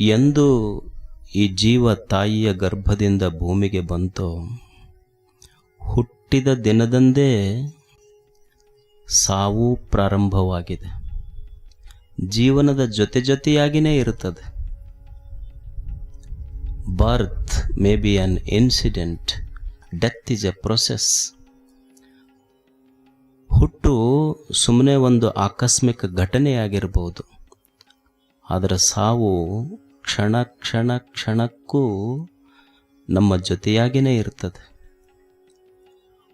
ಎಂದು ಈ ಜೀವ ತಾಯಿಯ ಗರ್ಭದಿಂದ ಭೂಮಿಗೆ ಬಂತೋ, ಹುಟ್ಟಿದ ದಿನದಂದೇ ಸಾವು ಪ್ರಾರಂಭವಾಗಿದೆ. ಜೀವನದ ಜೊತೆ ಜೊತೆಯಾಗಿಯೇ ಇರುತ್ತದೆ. Birth may be an incident death is a process ಹುಟ್ಟು ಸುಮ್ಮನೆ ಒಂದು ಆಕಸ್ಮಿಕ ಘಟನೆಯಾಗಿರ್ಬೋದು. ಆದರೆ ಸಾವು ಕ್ಷಣ ಕ್ಷಣ ಕ್ಷಣಕ್ಕೂ ನಮ್ಮ ಜೊತೆಯಾಗಿಯೇ ಇರ್ತದೆ.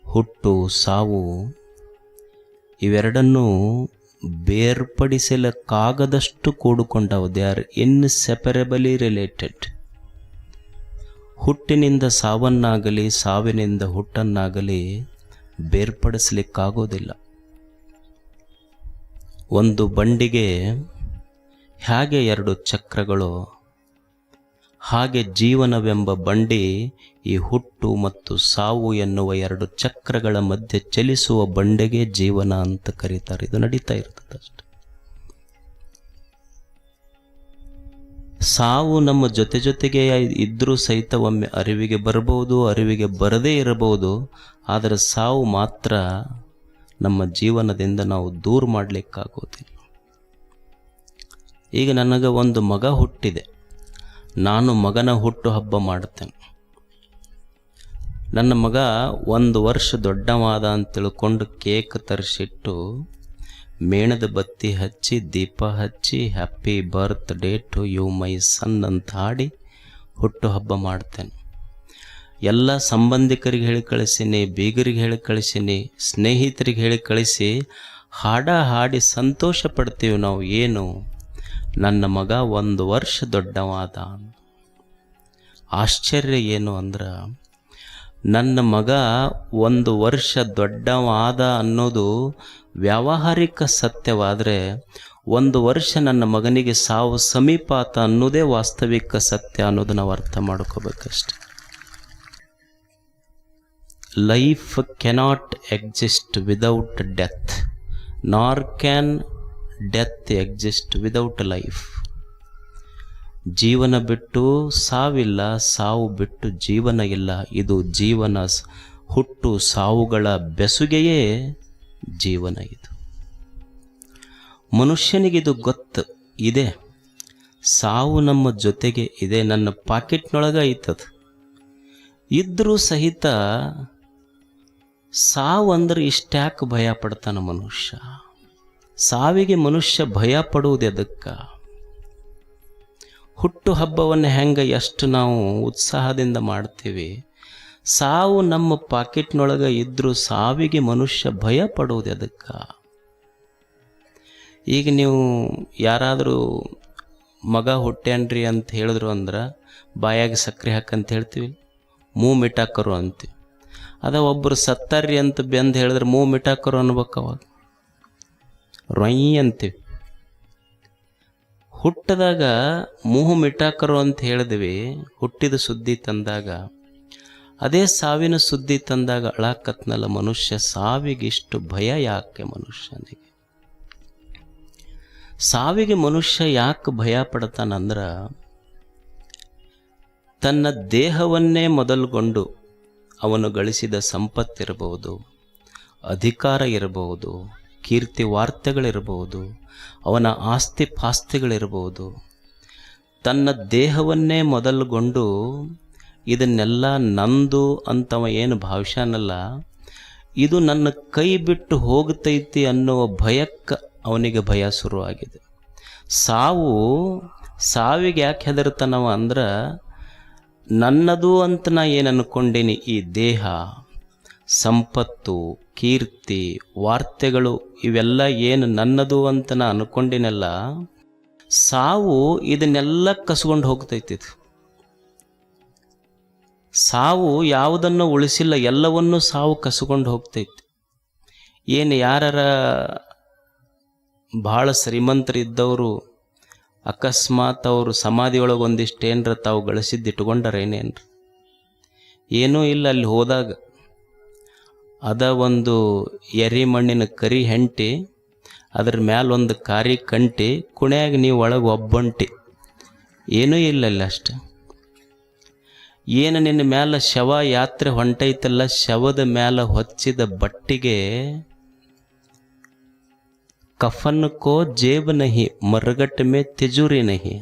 ಹುಟ್ಟು, ಸಾವು ಇವೆರಡನ್ನೂ ಬೇರ್ಪಡಿಸಲಕ್ಕಾಗದಷ್ಟು ಕೂಡಿಕೊಂಡವು ದೇ ಆರ್ ಇನ್ಸೆಪರೇಬಲಿ ರಿಲೇಟೆಡ್ ಹುಟ್ಟಿನಿಂದ ಸಾವನ್ನಾಗಲಿ, ಸಾವಿನಿಂದ ಹುಟ್ಟನ್ನಾಗಲಿ ಬೇರ್ಪಡಿಸಲಿಕ್ಕಾಗೋದಿಲ್ಲ. ಒಂದು ಬಂಡಿಗೆ ಹೇಗೆ ಎರಡು ಚಕ್ರಗಳು ಹಾಗೆ ಜೀವನವೆಂಬ ಬಂಡಿ ಈ ಹುಟ್ಟು ಮತ್ತು ಸಾವು ಎನ್ನುವ ಎರಡು ಚಕ್ರಗಳ ಮಧ್ಯೆ ಚಲಿಸುವ ಬಂಡೆಗೆ ಜೀವನ ಅಂತ ಕರೀತಾರೆ. ಇದು ನಡೀತಾ ಇರ್ತದೆ ಅಷ್ಟೆ. ಸಾವು ನಮ್ಮ ಜೊತೆ ಜೊತೆಗೆ ಇದ್ದರೂ ಸಹಿತ ಒಮ್ಮೆ ಅರಿವಿಗೆ ಬರಬಹುದು ಅರಿವಿಗೆ ಬರದೇ ಇರಬಹುದು. ಆದರೆ ಸಾವು ಮಾತ್ರ ನಮ್ಮ ಜೀವನದಿಂದ ನಾವು ದೂರ ಮಾಡಲಿಕ್ಕಾಗೋದಿಲ್ಲ. ಈಗ ನನಗೆ ಒಂದು ಮಗ ಹುಟ್ಟಿದೆ. ನಾನು ಮಗನ ಹುಟ್ಟು ಹಬ್ಬ ಮಾಡುತ್ತೇನೆ. ನನ್ನ ಮಗ ಒಂದು ವರ್ಷ ದೊಡ್ಡವಾದ ಅಂತ ತಿಳ್ಕೊಂಡು ಕೇಕ್ ತರಿಸಿಟ್ಟು ಮೇಣದ ಬತ್ತಿ ಹಚ್ಚಿ, ದೀಪ ಹಚ್ಚಿ happy birthday to you my son ಅಂತ ಹಾಡಿ ಹುಟ್ಟು ಹಬ್ಬ ಮಾಡ್ತೇನೆ ಎಲ್ಲ ಸಂಬಂಧಿಕರಿಗೆ ಹೇಳಿ ಕಳಿಸೀನಿ, ಬೀಗರಿಗೆ ಹೇಳಿ ಕಳಿಸೀನಿ, ಸ್ನೇಹಿತರಿಗೆ ಹೇಳಿ ಕಳಿಸಿ, ಹಾಡ ಹಾಡಿ ಸಂತೋಷ ಪಡ್ತೀವಿ ನಾವು. ಏನು? ನನ್ನ ಮಗ ಒಂದು ವರ್ಷ ದೊಡ್ಡವಾದ. ಆಶ್ಚರ್ಯ ಏನು ಅಂದ್ರೆ, ನನ್ನ ಮಗ ಒಂದು ವರ್ಷ ದೊಡ್ಡವಾದ ಅನ್ನೋದು ವ್ಯಾವಹಾರಿಕ ಸತ್ಯವಾದರೆ, ಒಂದು ವರ್ಷ ನನ್ನ ಮಗನಿಗೆ ಸಾವು ಸಮೀಪಾತ ಅನ್ನೋದೇ ವಾಸ್ತವಿಕ ಸತ್ಯ ಅನ್ನೋದು ನಾವು ಅರ್ಥ ಮಾಡ್ಕೋಬೇಕಷ್ಟೆ. Life cannot exist without death nor can death exist without life ಜೀವನ ಬಿಟ್ಟು ಸಾವಿಲ್ಲ, ಸಾವು ಬಿಟ್ಟು ಜೀವನ ಇಲ್ಲ. ಇದು ಜೀವನ ಹುಟ್ಟು ಸಾವುಗಳ ಬೆಸುಗೆಯೇ ಜೀವನ ಇದು. ಮನುಷ್ಯನಿಗಿದು ಗೊತ್ತು, ಇದೆ. ಸಾವು ನಮ್ಮ ಜೊತೆಗೆ ಇದೆ, ನನ್ನ ಪಾಕೆಟ್ನೊಳಗೆ ಐತದು. ಇದ್ರೂ ಸಹಿತ ಸಾವು ಅಂದ್ರೆ ಇಷ್ಟ್ಯಾಕೆ ಭಯ ಪಡ್ತಾನೆ ಮನುಷ್ಯ. ಸಾವಿಗೆ ಮನುಷ್ಯ ಭಯ ಪಡುವುದು ಎದಕ್ಕೆ ಹುಟ್ಟು ಹಬ್ಬವನ್ನು ಹೆಂಗೆ ಎಷ್ಟು ನಾವು ಉತ್ಸಾಹದಿಂದ ಮಾಡ್ತೀವಿ. ಸಾವು ನಮ್ಮ ಪಾಕೆಟ್ನೊಳಗೆ ಇದ್ದರೂ ಸಾವಿಗೆ ಮನುಷ್ಯ ಭಯ ಅದಕ್ಕೆ. ಈಗ ನೀವು ಯಾರಾದರೂ ಮಗ ಹುಟ್ಟ್ಯಾನ್ರಿ ಅಂತ ಹೇಳಿದ್ರು ಅಂದ್ರೆ ಬಾಯಾಗಿ ಸಕ್ಕರೆ ಹಾಕಂತ ಹೇಳ್ತೀವಿ. ಮೂ ಮಿಟಾಕರು ಅಂತೀವಿ. ಅದ ಒಬ್ಬರು ಸತ್ತಾರ್ರಿ ಅಂತ ಬೆಂದು ಹೇಳಿದ್ರೆ ಮೂ ಮಿಟಾಕರು ಅನ್ಬೇಕು ಅವಾಗ. ರೊಯ್ ಅಂತೀವಿ. ಹುಟ್ಟದಾಗ ಮೂಹು ಮಿಟಾಕರು ಅಂತ ಹೇಳಿದ್ವಿ, ಹುಟ್ಟಿದ ಸುದ್ದಿ ತಂದಾಗ. ಅದೇ ಸಾವಿನ ಸುದ್ದಿ ತಂದಾಗ ಅಳಾಕತ್ನಲ್ಲ ಮನುಷ್ಯ ಸಾವಿಗೆ ಇಷ್ಟು ಭಯ ಯಾಕೆ ಮನುಷ್ಯನಿಗೆ? ಸಾವಿಗೆ ಮನುಷ್ಯ ಯಾಕೆ ಭಯ ಪಡ್ತಾನಂದ್ರೆ, ತನ್ನ ದೇಹವನ್ನೇ ಮೊದಲುಗೊಂಡು ಅವನು ಗಳಿಸಿದ ಸಂಪತ್ತಿರಬಹುದು, ಅಧಿಕಾರ ಇರಬಹುದು ಕೀರ್ತಿ ವಾರ್ತೆಗಳಿರಬಹುದು, ಅವನ ಆಸ್ತಿ ಪಾಸ್ತಿಗಳಿರಬಹುದು. ತನ್ನ ದೇಹವನ್ನೇ ಮೊದಲುಗೊಂಡು ಇದನ್ನೆಲ್ಲ ನಂದು ಅಂತವ ಏನು ಭಾವಿಸ್ಯಾನಲ್ಲ, ಇದು ನನ್ನ ಕೈ ಬಿಟ್ಟು ಹೋಗ್ತೈತಿ ಅನ್ನುವ ಭಯಕ್ಕೆ ಅವನಿಗೆ ಭಯ ಶುರುವಾಗಿದೆ. ಸಾವು ಸಾವಿಗೆ ಯಾಕೆ ಹೆದರ್ತಾನವ ಅಂದ್ರೆ, ನನ್ನದು ಅಂತ ನಾ ಏನು ಅನ್ಕೊಂಡೀನಿ ಈ ದೇಹ, ಸಂಪತ್ತು ಕೀರ್ತಿ, ವಾರ್ತೆಗಳು ಇವೆಲ್ಲ ಏನು ನನ್ನದು ಅಂತ ನಾನು ಅನ್ಕೊಂಡಿನಲ್ಲ, ಸಾವು ಇದನ್ನೆಲ್ಲ ಕಸ್ಕೊಂಡು ಹೋಗ್ತೈತಿ ಸಾವು ಯಾವುದನ್ನು ಉಳಿಸಿಲ್ಲ, ಎಲ್ಲವನ್ನೂ ಸಾವು ಕಸ್ಕೊಂಡು ಹೋಗ್ತೈತಿ. ಏನು ಯಾರರ ಭಾಳ ಶ್ರೀಮಂತರಿದ್ದವರು, ಅಕಸ್ಮಾತ್ ಅವರು ಸಮಾಧಿಯೊಳಗೆ ಒಂದಿಷ್ಟು ಏನರ ತಾವು ಗಳಿಸಿದ್ದು ಇಟ್ಕೊಂಡಾರ ಏನೂ ಇಲ್ಲ ಅಲ್ಲಿ ಹೋದಾಗ. ಅದ ಒಂದು ಎರಿ ಮಣ್ಣಿನ ಕರಿ ಹೆಂಟಿ, ಅದ್ರ ಮ್ಯಾಲ ಒಂದು ಕಾರಿ ಕಂಟಿ, ಕುಣ್ಯಾಗ ನೀವು ಒಳಗೆ ಒಬ್ಬಂಟಿ. ಏನೂ ಇಲ್ಲಲ್ಲ ಅಷ್ಟು. ಏನು ನಿನ್ನ ಮ್ಯಾಲ ಶವ ಯಾತ್ರೆ ಹೊಂಟೈತಲ್ಲ, ಶವದ ಮ್ಯಾಲ ಹೊಚ್ಚಿದ ಬಟ್ಟಿಗೆ ಕಫನ್ ಕೋ ಜೇಬ್ ನಹಿ ಮರಗಟ್ಟ ಮೇ ತಿಜೂರಿ ನಹಿ.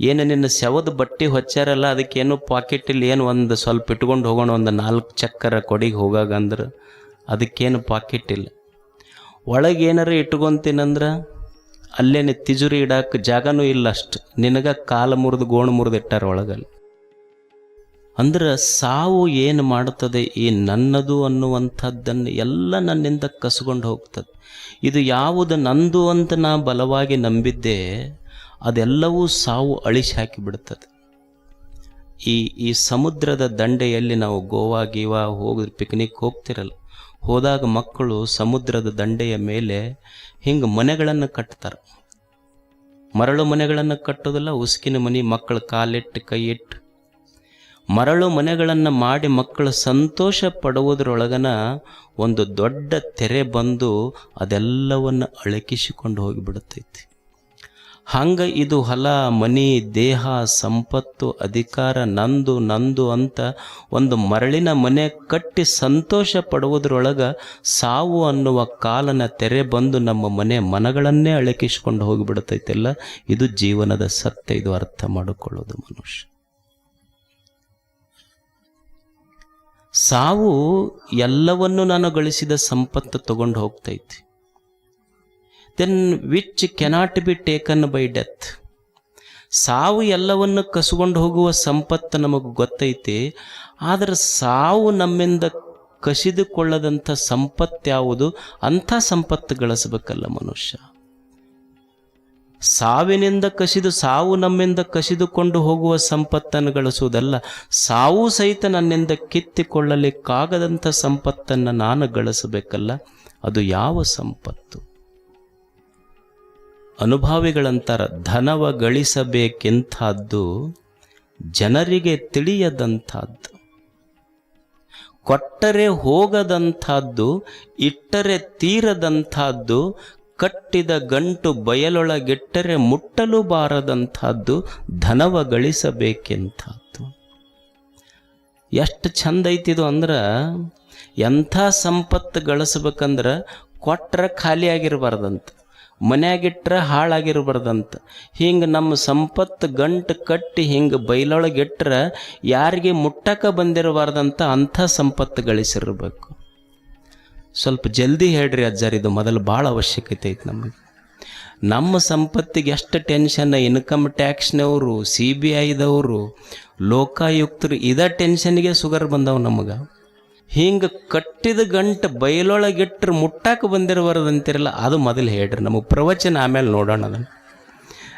ಏನು ನಿನ್ನ ಸೆವದ ಬಟ್ಟೆ ಹೊಚ್ಚಾರಲ್ಲ ಅದಕ್ಕೇನು ಪಾಕೆಟಲ್ಲಿ ಏನು ಒಂದು ಸ್ವಲ್ಪ ಇಟ್ಕೊಂಡು ಹೋಗೋಣ, ಒಂದು ನಾಲ್ಕು ಚಕ್ಕರ ಕೊಡಿಗೆ ಹೋಗಾಗ ಅಂದ್ರೆ ಅದಕ್ಕೇನು ಪಾಕೆಟ್ ಇಲ್ಲ. ಒಳಗೆ ಏನಾರ ಇಟ್ಕೊಂತೀನಂದ್ರೆ ಅಲ್ಲೇನೆ ತಿಜುರಿ ಇಡಕ್ಕೆ ಜಾಗನೂ ಇಲ್ಲ ಅಷ್ಟು. ನಿನಗೆ ಕಾಲು ಮುರಿದು ಗೋಣು ಮುರಿದು ಇಟ್ಟಾರ ಒಳಗಲ್ಲಿ ಅಂದ್ರೆ ಸಾವು ಏನು ಮಾಡುತ್ತದೆ ಈ ನನ್ನದು ಅನ್ನುವಂಥದ್ದನ್ನು ಎಲ್ಲ ನನ್ನಿಂದ ಕಸ್ಕೊಂಡು ಹೋಗ್ತದೆ. ಇದು ಯಾವುದು ನಂದು ಅಂತ ನಾ ಬಲವಾಗಿ ನಂಬಿದ್ದೆ ಅದೆಲ್ಲವೂ ಸಾವು ಅಳಿಸಿ ಹಾಕಿಬಿಡುತ್ತದೆ. ಈ ಈ ಸಮುದ್ರದ ದಂಡೆಯಲ್ಲಿ ನಾವು ಗೋವಾ, ಗೀವಾ ಹೋಗಿ ಪಿಕ್ನಿಕ್ ಹೋಗ್ತಿರಲ್ಲ, ಹೋದಾಗ ಮಕ್ಕಳು ಸಮುದ್ರದ ದಂಡೆಯ ಮೇಲೆ ಹಿಂಗೆ ಮನೆಗಳನ್ನು ಕಟ್ತಾರೆ. ಮರಳು ಮನೆಗಳನ್ನು ಕಟ್ಟೋದಿಲ್ಲ, ಉಸ್ಕಿನ ಮನೆ ಮಕ್ಕಳು ಕಾಲಿಟ್ಟು ಕೈ ಇಟ್ಟು ಮರಳು ಮನೆಗಳನ್ನು ಮಾಡಿ ಮಕ್ಕಳು ಸಂತೋಷ ಪಡುವುದರೊಳಗನ ಒಂದು ದೊಡ್ಡ ತೆರೆ ಬಂದು ಅದೆಲ್ಲವನ್ನು ಅಳಕಿಸಿಕೊಂಡು ಹೋಗಿಬಿಡುತ್ತೈತಿ. ಹಂಗ ಇದು ಹೊಲ, ಮನಿ, ದೇಹ, ಸಂಪತ್ತು, ಅಧಿಕಾರ, ನಂದು ನಂದು ಅಂತ ಒಂದು ಮರಳಿನ ಮನೆ ಕಟ್ಟಿ ಸಂತೋಷ ಪಡುವುದರೊಳಗ ಸಾವು ಅನ್ನುವ ಕಾಲನ ತೆರೆ ಬಂದು ನಮ್ಮ ಮನೆ ಮನಗಳನ್ನೇ ಅಳಕಿಸಿಕೊಂಡು ಹೋಗಿಬಿಡುತ್ತೈತೆಲ್ಲ ಇದು ಜೀವನದ ಸತ್ಯ, ಇದು ಅರ್ಥ ಮಾಡಿಕೊಳ್ಳೋದು ಮನುಷ್ಯ. ಸಾವು ಎಲ್ಲವನ್ನು ನಾನು ಗಳಿಸಿದ ಸಂಪತ್ತು ತಗೊಂಡು ಹೋಗ್ತೈತಿ. Then which cannot be taken by death ಸಾವು ಎಲ್ಲವನ್ನು ಕಸ್ಕೊಂಡು ಹೋಗುವ ಸಂಪತ್ತು ನಮಗೆ ಗೊತ್ತೈತಿ. ಆದರೆ ಸಾವು ನಮ್ಮಿಂದ ಕಸಿದುಕೊಳ್ಳದಂಥ ಸಂಪತ್ತು ಯಾವುದು? ಅಂಥ ಸಂಪತ್ತು ಗಳಿಸ್ಬೇಕಲ್ಲ ಮನುಷ್ಯ. ಸಾವಿನಿಂದ ಕಸಿದು, ಸಾವು ನಮ್ಮಿಂದ ಕಸಿದುಕೊಂಡು ಹೋಗುವ ಸಂಪತ್ತನ್ನು ಗಳಿಸುವುದಲ್ಲ. ಸಾವು ಸಹಿತ ನನ್ನಿಂದ ಕಿತ್ತಿಕೊಳ್ಳಲಿಕ್ಕಾಗದಂಥ ಸಂಪತ್ತನ್ನು ನಾನು ಗಳಿಸಬೇಕಲ್ಲ. ಅದು ಯಾವ ಸಂಪತ್ತು? ಅನುಭಾವಿಗಳಂತಾರ ಧನವ ಗಳಿಸಬೇಕೆಂಥದ್ದು ಜನರಿಗೆ ತಿಳಿಯದಂಥದ್ದು. ಕೊಟ್ಟರೆ ಹೋಗದಂಥದ್ದು, ಇಟ್ಟರೆ ತೀರದಂಥದ್ದು, ಕಟ್ಟಿದ ಗಂಟು ಬಯಲೊಳಗೆಟ್ಟರೆ ಮುಟ್ಟಲು ಬಾರದಂಥದ್ದು, ಧನವ ಗಳಿಸಬೇಕೆಂಥದ್ದು. ಎಷ್ಟು ಚಂದ ಐತಿದು ಅಂದ್ರೆ, ಎಂಥ ಸಂಪತ್ತು ಗಳಿಸ್ಬೇಕಂದ್ರೆ ಕೊಟ್ಟರೆ ಖಾಲಿ ಆಗಿರಬಾರ್ದಂತ ಮನ್ಯಾಗಿಟ್ರೆ ಹಾಳಾಗಿರಬಾರ್ದಂತ. ಹಿಂಗೆ ನಮ್ಮ ಸಂಪತ್ತು ಗಂಟು ಕಟ್ಟಿ ಹಿಂಗೆ ಬೈಲೊಳಗಿಟ್ರೆ ಯಾರಿಗೆ ಮುಟ್ಟಕ್ಕೆ ಬಂದಿರಬಾರ್ದಂತ ಅಂಥ ಸಂಪತ್ತು ಗಳಿಸಿರ್ಬೇಕು. ಸ್ವಲ್ಪ ಜಲ್ದಿ ಹೇಳ್ರಿ ಅಜ್ಜಾರ್, ಇದು ಮೊದಲು ಭಾಳ ಅವಶ್ಯಕತೆ ಐತೆ ನಮಗೆ. ನಮ್ಮ ಸಂಪತ್ತಿಗೆ ಎಷ್ಟು ಟೆನ್ಷನ್, ಇನ್ಕಮ್ ಟ್ಯಾಕ್ಸ್ನವರು, ಸಿ ಬಿ ಐದವರು, ಲೋಕಾಯುಕ್ತರು ಇದ ಟೆನ್ಷನ್ಗೆ ಶುಗರ್ ಬಂದವು ನಮಗೆ. ಹಿಂಗೆ ಕಟ್ಟಿದ ಗಂಟು ಬಯಲೊಳಗಿಟ್ರೆ ಮುಟ್ಟಾಕ ಬಂದಿರಬಾರ್ದಂತಿರಲ್ಲ, ಅದು ಮೊದಲು ಹೇಳ್ರಿ. ನಮಗೆ ಪ್ರವಚನ ಆಮೇಲೆ ನೋಡೋಣ ಅದನ್ನು.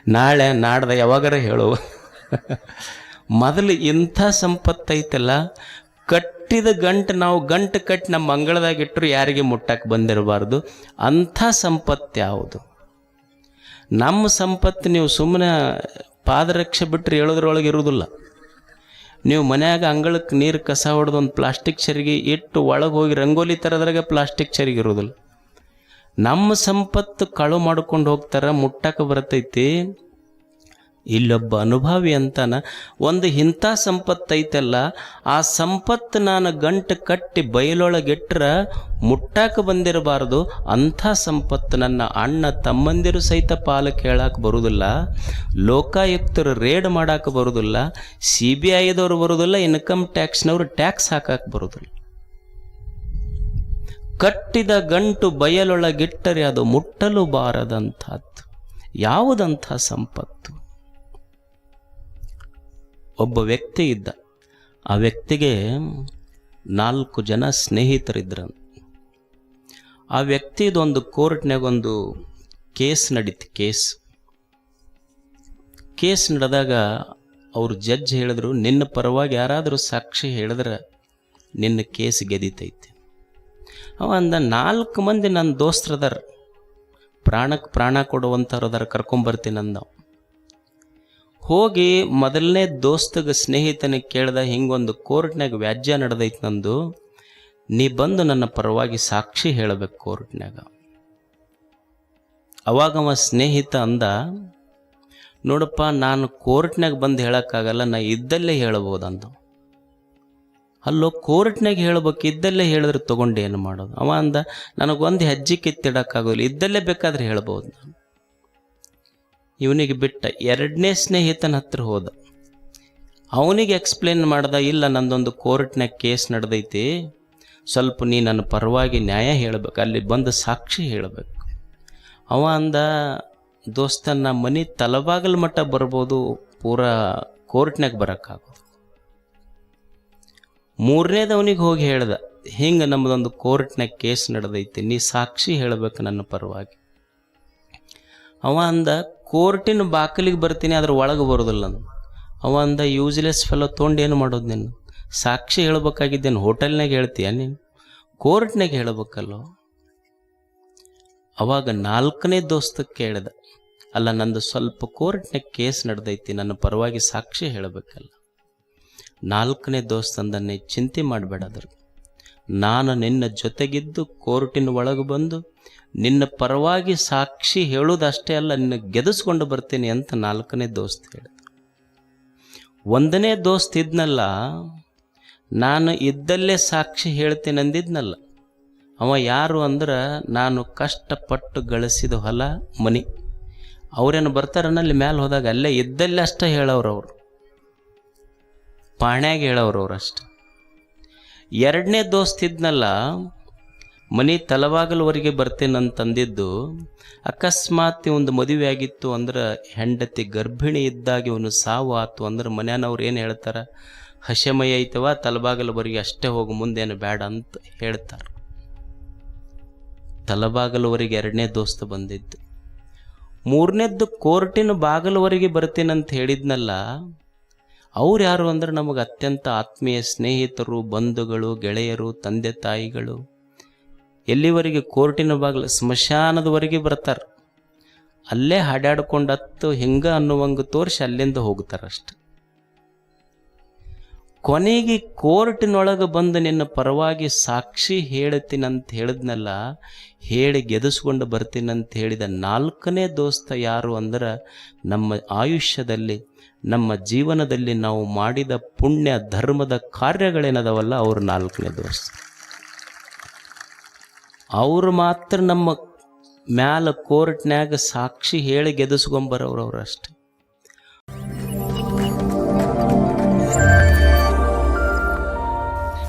ನಾಳೆ, ನಾಡ್ದ ಯಾವಾಗಾರ ಹೇಳುವ. ಮೊದಲು ಇಂಥ ಸಂಪತ್ತು ಐತಲ್ಲ, ಕಟ್ಟಿದ ಗಂಟು ನಾವು ಗಂಟು ಕಟ್ಟಿ ನಮ್ಮ ಅಂಗಳದಾಗ ಇಟ್ಟರು ಯಾರಿಗೆ ಮುಟ್ಟಕ್ಕೆ ಬಂದಿರಬಾರ್ದು. ಅಂಥ ಸಂಪತ್ತು ಯಾವುದು? ನಮ್ಮ ಸಂಪತ್ತು ನೀವು ಸುಮ್ಮನೆ ಪಾದರಕ್ಷೆ ಬಿಟ್ಟರೆ ಹೇಳೋದ್ರೊಳಗೆ ಇರುವುದಿಲ್ಲ ನೀವು ಮನ್ಯಾಗ ಅಂಗಳಕ್ಕೆ ನೀರು ಕಸ ಹೊಡೆದು ಒಂದು ಪ್ಲಾಸ್ಟಿಕ್ ಚರಿಗೆ ಇಟ್ಟು ಒಳಗೆ ಹೋಗಿ ರಂಗೋಲಿ ತರದ್ರಾಗ ಪ್ಲಾಸ್ಟಿಕ್ ಚರಿಗೆ ಇರೋದಿಲ್ಲ. ನಮ್ಮ ಸಂಪತ್ತು ಕಳು ಮಾಡ್ಕೊಂಡು ಹೋಗ್ತಾರ ಮುಟ್ಟಕ್ಕೆ ಬರ್ತೈತಿ. ಇಲ್ಲೊಬ್ಬ ಅನುಭವಿ ಅಂತಾನ, ಒಂದು ಇಂಥ ಸಂಪತ್ತು ಐತಲ್ಲ, ಆ ಸಂಪತ್ತು ನಾನು ಗಂಟು ಕಟ್ಟಿ ಬಯಲೊಳಗಿಟ್ರೆ ಮುಟ್ಟಾಕ ಬಂದಿರಬಾರ್ದು, ಅಂಥ ಸಂಪತ್ತು ನನ್ನ ಅಣ್ಣ ತಮ್ಮಂದಿರು ಸಹಿತ ಪಾಲು ಕೇಳಕ್ಕೆ ಬರುವುದಿಲ್ಲ ಲೋಕಾಯುಕ್ತರು ರೇಡ್ ಮಾಡಕ್ಕೆ ಬರುವುದಿಲ್ಲ ಸಿ ಬಿ ಐದವರು ಬರುವುದಿಲ್ಲ ಇನ್ಕಮ್ ಟ್ಯಾಕ್ಸ್ನವರು ಟ್ಯಾಕ್ಸ್ ಹಾಕಕ್ಕೆ ಬರುವುದಿಲ್ಲ ಕಟ್ಟಿದ ಗಂಟು ಬಯಲೊಳಗಿಟ್ಟರೆ ಅದು ಮುಟ್ಟಲು ಬಾರದಂಥದ್ದು ಯಾವುದಂಥ ಸಂಪತ್ತು? ಒಬ್ಬ ವ್ಯಕ್ತಿ ಇದ್ದ. ಆ ವ್ಯಕ್ತಿಗೆ ನಾಲ್ಕು ಜನ ಸ್ನೇಹಿತರಿದ್ರ ಆ ವ್ಯಕ್ತಿದೊಂದು ಕೋರ್ಟ್ನಾಗೊಂದು ಕೇಸ್ ನಡೀತು, ಕೇಸ್. ಕೇಸ್ ನಡೆದಾಗ ಅವರು ಜಡ್ಜ್ ಹೇಳಿದ್ರು, ನಿನ್ನ ಪರವಾಗಿ ಯಾರಾದರೂ ಸಾಕ್ಷಿ ಹೇಳಿದ್ರೆ ನಿನ್ನ ಕೇಸ್ ಗೆದಿತೈತಿ. ಅವ ಅಂದ, ನಾಲ್ಕು ಮಂದಿ ನನ್ನ ದೋಸ್ತರದಾರ. ಪ್ರಾಣಕ್ಕೆ ಪ್ರಾಣ ಕೊಡುವಂಥವ್ರದಾರ ಕರ್ಕೊಂಬರ್ತೀನಿ ಅಂದ ಹೋಗಿ ಮೊದಲನೇ ದೋಸ್ತಗ ಸ್ನೇಹಿತನಿಗೆ ಕೇಳ್ದ ಹಿಂಗೊಂದು ಕೋರ್ಟ್ನಾಗ ವ್ಯಾಜ್ಯ ನಡೆದೈತೆ ನಂದು, ನೀ ಬಂದು ನನ್ನ ಪರವಾಗಿ ಸಾಕ್ಷಿ ಹೇಳಬೇಕು ಕೋರ್ಟ್ನಾಗ ಅವಾಗ ಅವ ಸ್ನೇಹಿತ ಅಂದ, ನೋಡಪ್ಪ, ನಾನು ಕೋರ್ಟ್ನಾಗ ಬಂದು ಹೇಳೋಕ್ಕಾಗಲ್ಲ, ನಾ ಇದ್ದಲ್ಲೇ ಹೇಳ್ಬೋದಂತ ಅಲ್ಲೋ ಕೋರ್ಟ್ನಾಗ ಹೇಳ್ಬೇಕು, ಇದ್ದಲ್ಲೇ ಹೇಳಿದ್ರೆ ತೊಗೊಂಡು ಏನು ಮಾಡೋದು? ಅವ ಅಂದ, ನನಗೊಂದು ಹೆಜ್ಜೆ ಕಿತ್ತಿಡೋಕ್ಕಾಗೋಲ್ಲ, ಇದ್ದಲ್ಲೇ ಬೇಕಾದ್ರೆ ಹೇಳ್ಬೋದು ನಾನು. ಇವನಿಗೆ ಬಿಟ್ಟ ಎರಡನೇ ಸ್ನೇಹಿತನ ಹತ್ರ ಹೋದ. ಅವನಿಗೆ ಎಕ್ಸ್ಪ್ಲೇನ್ ಮಾಡ್ದ, ಇಲ್ಲ, ನಂದೊಂದು ಕೋರ್ಟ್ನಾಗ ಕೇಸ್ ನಡೆದೈತಿ. ಸ್ವಲ್ಪ ನೀ ನನ್ನ ಪರವಾಗಿ ನ್ಯಾಯ ಹೇಳಬೇಕು, ಅಲ್ಲಿ ಬಂದು ಸಾಕ್ಷಿ ಹೇಳಬೇಕು. ಅವ ಅಂದ ದೋಸ್ತ ನಾ ಮನೆ ತಲಬಾಗಲ್ ಮಟ್ಟ ಬರ್ಬೋದು, ಪೂರಾ ಕೋರ್ಟ್ನಾಗ ಬರೋಕ್ಕಾಗೋದು. ಮೂರನೇದು ಅವನಿಗೆ ಹೋಗಿ ಹೇಳ್ದ, ಹಿಂಗೆ ನಮ್ಮದೊಂದು ಕೋರ್ಟ್ನಾಗ ಕೇಸ್ ನಡೆದೈತಿ, ನೀ ಸಾಕ್ಷಿ ಹೇಳಬೇಕು ನನ್ನ ಪರವಾಗಿ. ಅವ ಅಂದ ಕೋರ್ಟಿನ ಬಾಕಲಿಗೆ ಬರ್ತೀನಿ ಅದ್ರ ಒಳಗೆ ಬರೋದಿಲ್ಲ ನಾನು. ಅವ ಅಂದ, ಯೂಸ್ಲೆಸ್ ಫೆಲೋ ತೊಗೊಂಡು ಏನು ಮಾಡೋದು ನೀನು? ಸಾಕ್ಷಿ ಹೇಳ್ಬೇಕಾಗಿದ್ದೇನು? ಹೋಟೆಲ್ನಾಗ ಹೇಳ್ತೀಯ ನೀನು? ಕೋರ್ಟ್ನಾಗ ಹೇಳಬೇಕಲ್ಲ. ಅವಾಗ ನಾಲ್ಕನೇ ದೋಸ್ತ ಕೇಳಿದ, ಅಲ್ಲ, ನಂದು ಸ್ವಲ್ಪ ಕೋರ್ಟ್ನಾಗ ಕೇಸ್ ನಡೆದೈತಿ, ನನ್ನ ಪರವಾಗಿ ಸಾಕ್ಷಿ ಹೇಳಬೇಕಲ್ಲ. ನಾಲ್ಕನೇ ದೋಸ್ತಂದನ್ನೇ ಚಿಂತೆ ಮಾಡಬೇಡ ಅದ್ರ ನಾನು ನಿನ್ನ ಜೊತೆಗಿದ್ದು, ಕೋರ್ಟಿನ ಒಳಗೆ ಬಂದು ನಿನ್ನ ಪರವಾಗಿ ಸಾಕ್ಷಿ ಹೇಳೋದಷ್ಟೇ ಅಲ್ಲ, ನಿನ್ನ ಗೆದಿಸ್ಕೊಂಡು ಬರ್ತೀನಿ ಅಂತ ನಾಲ್ಕನೇ ದೋಸ್ತ್ ಹೇಳಿದ. ಒಂದನೇ ದೋಸ್ತ್ ಇದ್ನಲ್ಲ, ನಾನು ಇದ್ದಲ್ಲೇ ಸಾಕ್ಷಿ ಹೇಳ್ತೀನಿ ಅಂದಿದ್ನಲ್ಲ. ಅವ ಯಾರು ಅಂದ್ರೆ, ನಾನು ಕಷ್ಟಪಟ್ಟು ಗಳಿಸಿದ ಹೊಲ, ಮನಿ. ಅವ್ರೇನು ಬರ್ತಾರನಲ್ಲಿ ಮ್ಯಾಲೆ ಹೋದಾಗ ಅಲ್ಲೇ ಇದ್ದಲ್ಲೇ ಅಷ್ಟೇ ಹೇಳೋರು ಅವರು. ಪಾಣ್ಯಾಗ ಹೇಳೋರು ಅವ್ರು ಅಷ್ಟೆ. ಎರಡನೇ ದೋಸ್ತ್ ಇದ್ನಲ್ಲ ಮನಿ ತಲವಾಗಲ್ವರೆಗೆ ತಂದಿದ್ದು ಅಕಸ್ಮಾತ್ ಒಂದು ಮದುವೆ ಆಗಿತ್ತು ಅಂದ್ರೆ ಹೆಂಡತಿ ಗರ್ಭಿಣಿ ಇದ್ದಾಗ ಇವನು ಸಾವು ಆತು ಅಂದ್ರೆ ಮನೆಯವ್ರು ಏನು ಹೇಳ್ತಾರೆ? ಹಶಮಯ ಐತವ ತಲಬಾಗಲವರೆಗೆ ಅಷ್ಟೇ ಹೋಗು, ಮುಂದೇನು ಬೇಡ ಅಂತ ಹೇಳ್ತಾರೆ. ತಲಬಾಗಲವರೆಗೆ ಎರಡನೇ ದೋಸ್ತ ಬಂದಿದ್ದು. ಮೂರನೇದ್ದು ಕೋರ್ಟಿನ ಬಾಗಲವರೆಗೆ ಬರ್ತೀನಂತ ಹೇಳಿದ್ನಲ್ಲ, ಅವ್ರು ಯಾರು ಅಂದ್ರೆ ನಮಗೆ ಅತ್ಯಂತ ಆತ್ಮೀಯ ಸ್ನೇಹಿತರು, ಬಂಧುಗಳು, ಗೆಳೆಯರು, ತಂದೆ ತಾಯಿಗಳು. ಎಲ್ಲಿವರೆಗೆ ಕೋರ್ಟಿನ ಬಾಗಿಲು, ಸ್ಮಶಾನದವರೆಗೆ ಬರ್ತಾರೆ? ಅಲ್ಲೇ ಹಾಡಾಡ್ಕೊಂಡು ಹತ್ತು ಹಿಂಗ ಅನ್ನುವಂಗೆ ತೋರಿಸಿ ಅಲ್ಲಿಂದ ಹೋಗ್ತಾರಷ್ಟೆ ಕೊನೆಗೆ ಕೋರ್ಟಿನೊಳಗೆ ಬಂದು ನಿನ್ನ ಪರವಾಗಿ ಸಾಕ್ಷಿ ಹೇಳ್ತೀನಂತ ಹೇಳಿದ್ನಲ್ಲ, ಹೇಳಿ ಗೆದಿಸ್ಕೊಂಡು ಬರ್ತೀನಂತ ಹೇಳಿದ ನಾಲ್ಕನೇ ದೋಸ್ತ ಯಾರು ಅಂದ್ರೆ, ನಮ್ಮ ಆಯುಷ್ಯದಲ್ಲಿ, ನಮ್ಮ ಜೀವನದಲ್ಲಿ ನಾವು ಮಾಡಿದ ಪುಣ್ಯ, ಧರ್ಮದ ಕಾರ್ಯಗಳೇನದವಲ್ಲ, ಅವರು ನಾಲ್ಕನೇ ದೋಸ್ತ. ಅವರು ಮಾತ್ರ ನಮ್ಮ ಮ್ಯಾಲ ಕೋರ್ಟ್ನ್ಯಾಗ ಸಾಕ್ಷಿ ಹೇಳಿ ಗೆದಿಸ್ಕೊಂಬರವ್ರು ಅವ್ರು ಅಷ್ಟೆ.